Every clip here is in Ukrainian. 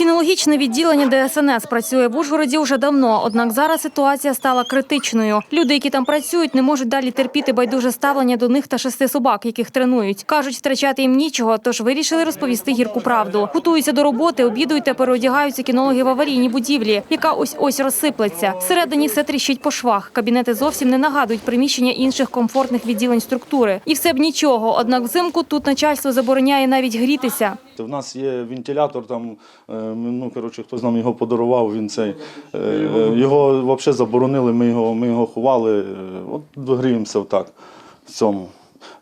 Кінологічне відділення ДСНС працює в Ужгороді вже давно, однак зараз ситуація стала критичною. Люди, які там працюють, не можуть далі терпіти байдуже ставлення до них та шести собак, яких тренують. Кажуть, втрачати їм нічого, тож вирішили розповісти гірку правду. Готуються до роботи, обідують та переодягаються кінологи в аварійній будівлі, яка ось ось розсиплеться. Всередині все тріщить по швах. Кабінети зовсім не нагадують приміщення інших комфортних відділень структури. І все б нічого. Однак взимку тут начальство забороняє навіть грітися. У нас є вентилятор, там, е, ну, коротше, хтось нам його подарував, він цей, е, його взагалі заборонили, ми його, ми його ховали, е, от гріємося так в цьому.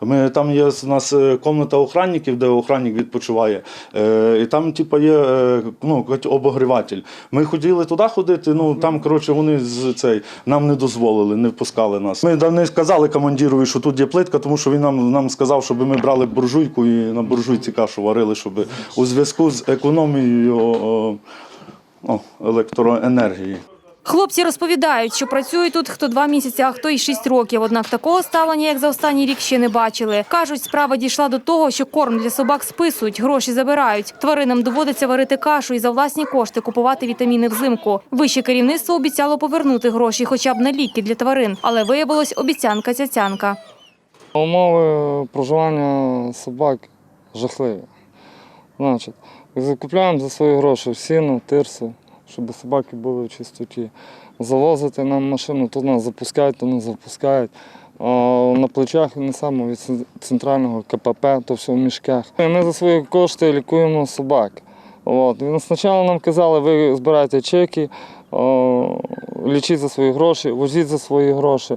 Ми, там є у нас е, комната охранників, де охранник відпочиває. Е, і там, типу, є е, ну, обогріватель. Ми хотіли туди ходити, ну там, коротше, вони з цей, нам не дозволили, не впускали нас. Ми не сказали командирові, що тут є плитка, тому що він нам, нам сказав, щоб ми брали буржуйку і на буржуйці кашу варили, щоб у зв'язку з економією о, о, електроенергії. Хлопці розповідають, що працюють тут хто два місяці, а хто й шість років. Однак такого ставлення, як за останній рік, ще не бачили. Кажуть, справа дійшла до того, що корм для собак списують, гроші забирають. Тваринам доводиться варити кашу і за власні кошти купувати вітаміни взимку. Вище керівництво обіцяло повернути гроші, хоча б на ліки для тварин, але виявилось обіцянка цяцянка. Умови проживання собак жахливі. Значить, закупляємо за свої гроші сіно, тирсу, щоб собаки були в чистоті. Завозити нам машину, то нас запускають, то не запускають. На плечах несемо від центрального КПП, то все в мішках. Ми за свої кошти лікуємо собак. От. І Спочатку нам казали, ви збираєте чеки, лічіть за свої гроші, возіть за свої гроші.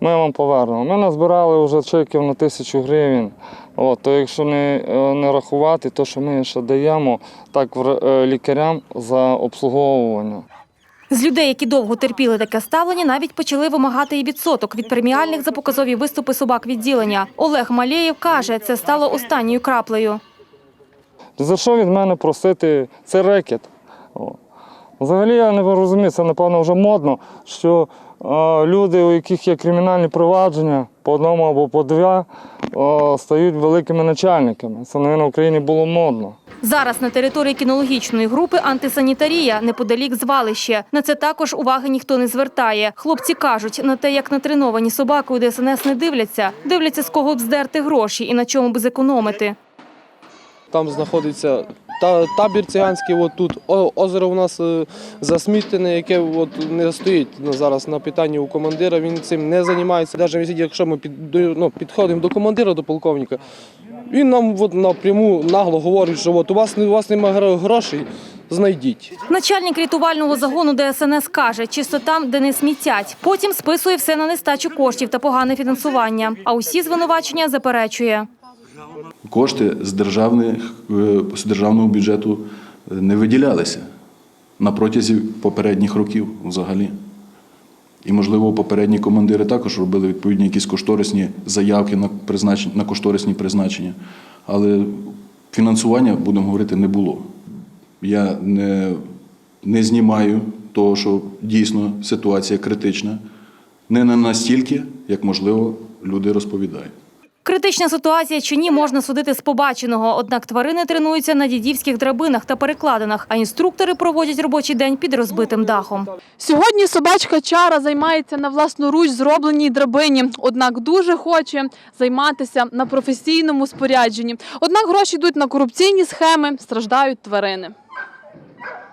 Ми вам повернемо. Ми назбирали вже чеків на тисячу гривень. От, то якщо не, е, не рахувати, то що ми ще даємо так е, лікарям за обслуговування. З людей, які довго терпіли таке ставлення, навіть почали вимагати і відсоток від преміальних за показові виступи собак відділення. Олег Малєєв каже, це стало останньою краплею. За що від мене просити? Це рекет. Взагалі я не розумію, це напевно вже модно, що е, люди, у яких є кримінальні провадження по одному або по два, е, стають великими начальниками. Це, мабуть, в Україні було модно. Зараз на території кінологічної групи антисанітарія неподалік звалище. На це також уваги ніхто не звертає. Хлопці кажуть, на те, як натреновані собаки у ДСНС не дивляться, дивляться з кого б здерти гроші і на чому б зекономити. Там знаходиться та, табір циганський, от тут озеро у нас е, засмітене, яке от не стоїть зараз на питанні у командира. Він цим не займається. Навіть якщо ми під, ну, підходимо до командира, до полковника, він нам от напряму нагло говорить, що от у вас у вас немає грошей, знайдіть. Начальник рятувального загону ДСНС каже, чисто там, де не смітять. Потім списує все на нестачу коштів та погане фінансування. А усі звинувачення заперечує. Кошти з, державних, е, з державного бюджету е, не виділялися на протязі попередніх років взагалі. І, можливо, попередні командири також робили відповідні якісь кошторисні заявки на, призначення, на кошторисні призначення. Але фінансування, будемо говорити, не було. Я не, не знімаю того, що дійсно ситуація критична, не на настільки, як можливо, люди розповідають. Критична ситуація чи ні можна судити з побаченого. Однак тварини тренуються на дідівських драбинах та перекладинах, а інструктори проводять робочий день під розбитим дахом. Сьогодні собачка Чара займається на власноруч зробленій драбині, однак дуже хоче займатися на професійному спорядженні. Однак гроші йдуть на корупційні схеми, страждають тварини.